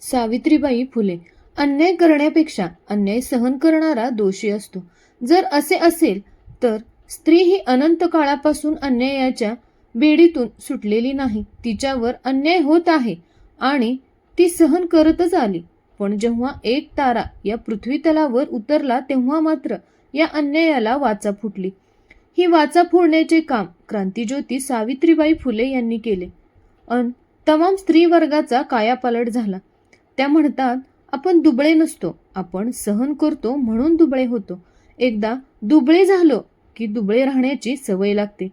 सावित्रीबाई फुले. अन्याय करण्यापेक्षा अन्याय सहन करणारा दोषी असतो. जर असे असेल तर स्त्री ही अनंत काळापासून अन्यायाच्या बेडीतून सुटलेली नाही. तिच्यावर अन्याय होत आहे आणि ती सहन करतच आली. पण जेव्हा एक तारा या पृथ्वी तलावर उतरला तेव्हा मात्र या अन्यायाला वाचा फुटली. ही वाचा फोडण्याचे काम क्रांतीज्योती सावित्रीबाई फुले यांनी केले. अन तमाम स्त्री वर्गाचा कायापालट झाला. त्या म्हणतात आपण दुबळे नसतो आपण सहन करतो म्हणून दुबळे होतो. एकदा दुबळे झालो की दुबळे राहण्याची सवय लागते.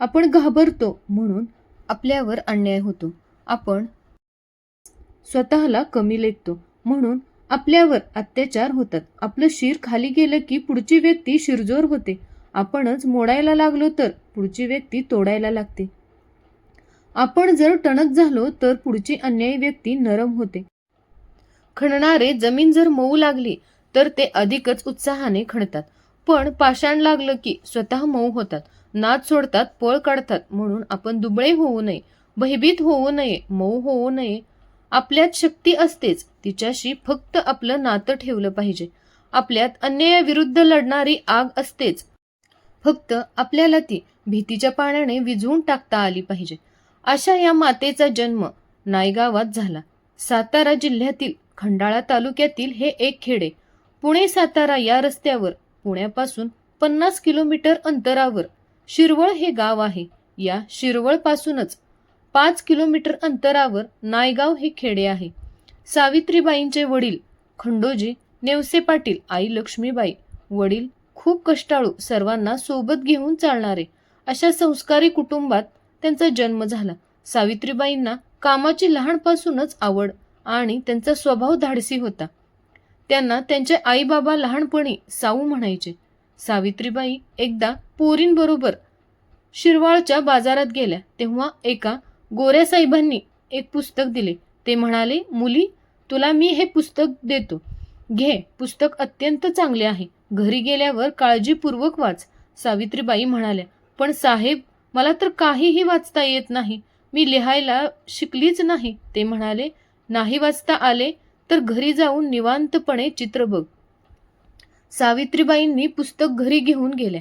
आपण घाबरतो म्हणून आपल्यावर अन्याय होतो. आपण स्वतःला कमी लेखतो म्हणून आपल्यावर अत्याचार होतात. आपलं शिर खाली गेलं की पुढची व्यक्ती शिरजोर होते. आपणच मोडायला लागलो तर पुढची व्यक्ती तोडायला लागते. आपण जर टणक झालो तर पुढची अन्यायी व्यक्ती नरम होते. खणणारे जमीन जर मऊ लागली तर ते अधिकच उत्साहाने खणतात. पण पाषाण लागलं की स्वतः मऊ होतात. नाद सोडतात पळ काढतात. म्हणून आपण दुबळे होऊ नये भयभीत होऊ नये मऊ होऊ नये. आपल्यात शक्ती असतेच. तिच्याशी फक्त आपलं नातं ठेवलं पाहिजे. आपल्यात अन्यायाविरुद्ध लढणारी आग असतेच. फक्त आपल्याला ती भीतीच्या पाण्याने विझवून टाकता आली पाहिजे. अशा या मातेचा जन्म नायगावात झाला. सातारा जिल्ह्यातील खंडाळा तालुक्यातील हे एक खेडे पुणे सातारा या रस्त्यावर पुण्यापासून पन्नास किलोमीटर अंतरावर. शिरवळ हे गाव आहे. या शिरवळपासूनच पाच किलोमीटर अंतरावर नायगाव हे खेडे आहे. सावित्रीबाईंचे वडील खंडोजी नेवसे पाटील आई लक्ष्मीबाई. वडील खूप कष्टाळू सर्वांना सोबत घेऊन चालणारे. अशा संस्कारी कुटुंबात त्यांचा जन्म झाला. सावित्रीबाईंना कामाची लहानपासूनच आवड आणि त्यांचा स्वभाव धाडसी होता. त्यांना त्यांचे आई बाबा लहानपणी साऊ म्हणायचे. सावित्रीबाई एकदा पोरींबरोबर शिरवाळच्या बाजारात गेल्या. तेव्हा एका गोऱ्या साहेबांनी एक पुस्तक दिले. ते म्हणाले मुली तुला मी हे पुस्तक देतो. घे पुस्तक अत्यंत चांगले आहे. घरी गेल्यावर काळजीपूर्वक वाच. सावित्रीबाई म्हणाल्या पण साहेब मला तर काहीही वाचता येत नाही. मी लिहायला शिकलीच नाही. ते म्हणाले नाही वाचता आले तर घरी जाऊन निवांतपणे चित्र बघ. सावित्रीबाईंनी पुस्तक घरी घेऊन गेल्या.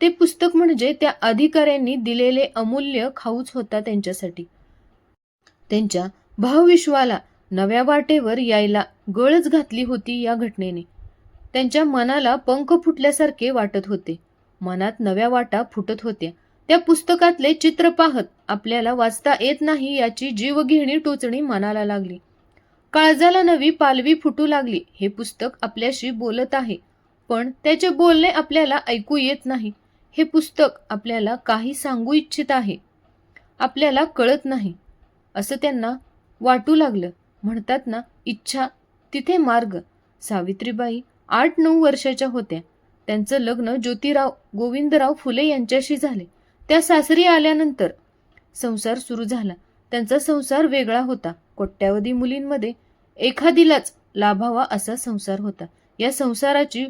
ते पुस्तक म्हणजे त्या अधिकाऱ्यांनी दिलेले अमूल्य खाऊच होता त्यांच्यासाठी. त्यांच्या भावविश्वाला नव्या वाटेवर यायला गळच घातली होती या घटनेने. त्यांच्या मनाला पंख फुटल्यासारखे वाटत होते. मनात नव्या वाटा फुटत होत्या. त्या पुस्तकातले चित्र पाहत आपल्याला वाचता येत नाही याची जीवघेणी टोचणी मनाला लागली. काळजाला नवी पालवी फुटू लागली हे पुस्तक आपल्याशी बोलत आहे. पण त्याचे बोलणे आपल्याला ऐकू येत नाही. हे पुस्तक आपल्याला काही सांगू इच्छित आहे. आपल्याला कळत नाही. असं त्यांना वाटू लागलं. म्हणतात ना इच्छा तिथे मार्ग. सावित्रीबाई आठ नऊ वर्षाच्या होत्या. त्यांचं लग्न ज्योतिराव गोविंदराव फुले यांच्याशी झाले. त्या सासरी आल्यानंतर संसार सुरू झाला. त्यांचा संसार वेगळा होता. कोट्यावधी मुलींमध्ये एखादीलाच लाभावा असा संसार होता. या संसाराची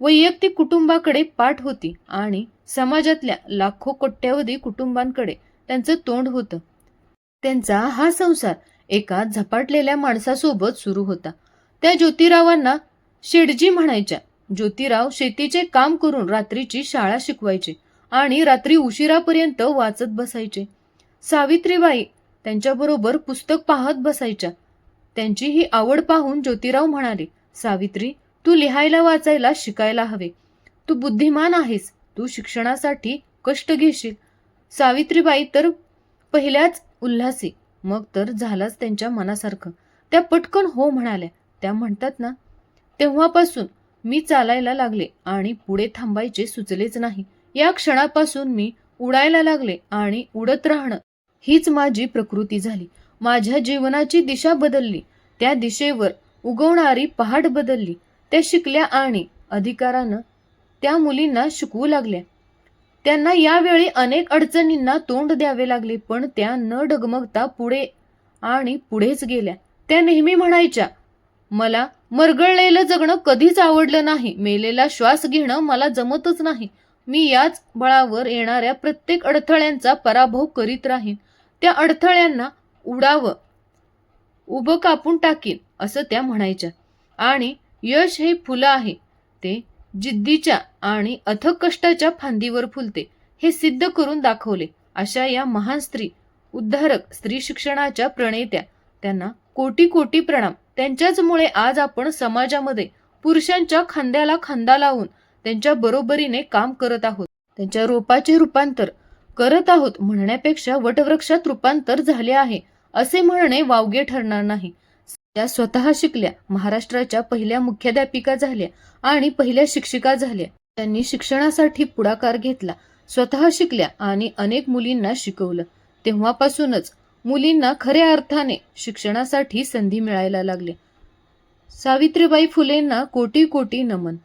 वैयक्तिक कुटुंबाकडे पाठ होती आणि समाजातल्या लाखो कोट्यावधी कुटुंबांकडे त्यांचं तोंड होतं. त्यांचा हा संसार एका झपाटलेल्या माणसासोबत सुरू होता. त्या ज्योतिरावांना शेडजी म्हणायच्या ज्योतिराव शेतीचे काम करून रात्रीची शाळा शिकवायचे. आणि रात्री उशिरापर्यंत वाचत बसायचे. सावित्रीबाई त्यांच्याबरोबर पुस्तक पाहत बसायच्या. त्यांची ही आवड पाहून ज्योतिराव म्हणाले सावित्री तू लिहायला वाचायला शिकायला हवे. तू बुद्धिमान आहेस. तू शिक्षणासाठी कष्ट घेशील. सावित्रीबाई तर पहिल्याच उल्हासी. मग तर झालाच त्यांच्या मनासारखं. त्या पटकन हो म्हणाल्या. त्या म्हणतात ना तेव्हापासून मी चालायला लागले आणि पुढे थांबायचे सुचलेच नाही. या क्षणापासून मी उडायला लागले आणि उडत राहणं हीच माझी प्रकृती झाली. माझ्या जीवनाची दिशा बदलली. त्या दिशेवर उगवणारी पहाट बदलली. त्या शिकल्या आणि अधिकारानं त्या मुलींना शिकवू लागल्या. त्यांना यावेळी अनेक अडचणींना तोंड द्यावे लागले पण त्या न डगमगता पुढे आणि पुढेच गेल्या. त्या नेहमी म्हणायच्या मला मरगळलेलं जगणं कधीच आवडलं नाही. मेलेला श्वास घेणं मला जमतच नाही. मी याच बळावर येणाऱ्या प्रत्येक अडथळ्यांचा पराभव करीत राहीन. त्या अडथळ्यांना उडावं. उभं कापून टाकीन असं त्या म्हणायच्या. आणि यश हे फुलं आहे. ते जिद्दीच्या आणि अथक कष्टाच्या फांदीवर फुलते. हे सिद्ध करून दाखवले. अशा या महान स्त्री उद्धारक स्त्री शिक्षणाच्या प्रणेत्या. त्यांना कोटी कोटी प्रणाम. त्यांच्याचमुळे आज आपण समाजामध्ये पुरुषांच्या खांद्याला खांदा लावून त्यांच्या बरोबरीने काम करत आहोत. त्यांच्या रोपाचे रूपांतर करत आहोत म्हणण्यापेक्षा वटवृक्षात रूपांतर झाले आहे असे म्हणणे वावगे ठरणार नाही. त्या स्वतः शिकल्या महाराष्ट्राच्या पहिल्या मुख्याध्यापिका झाल्या आणि पहिल्या शिक्षिका झाल्या. त्यांनी शिक्षणासाठी पुढाकार घेतला स्वतः शिकल्या आणि अनेक मुलींना शिकवलं. तेव्हापासूनच मुलींना खऱ्या अर्थाने शिक्षणासाठी संधी मिळायला लागली. सावित्रीबाई फुलेंना कोटी कोटी नमन!